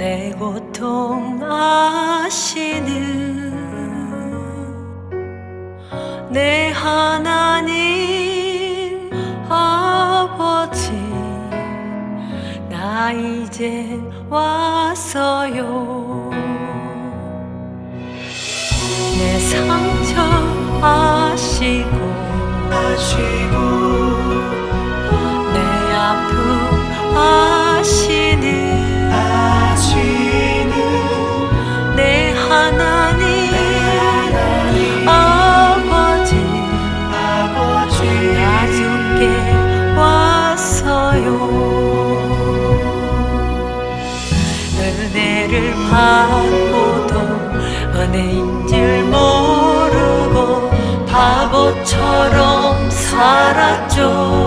내 고통 아시는 내 하나님 아버지 나 이제 왔어요. 내 상처 아시고 아시고 전부터 은혜인 줄 모르고 바보처럼 살았죠.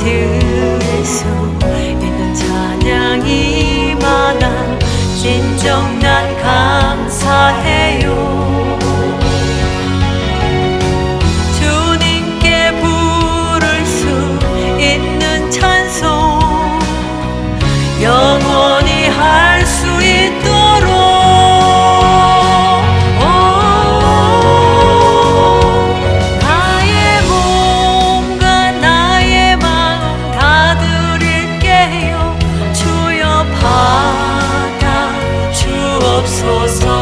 To you. удобство зла.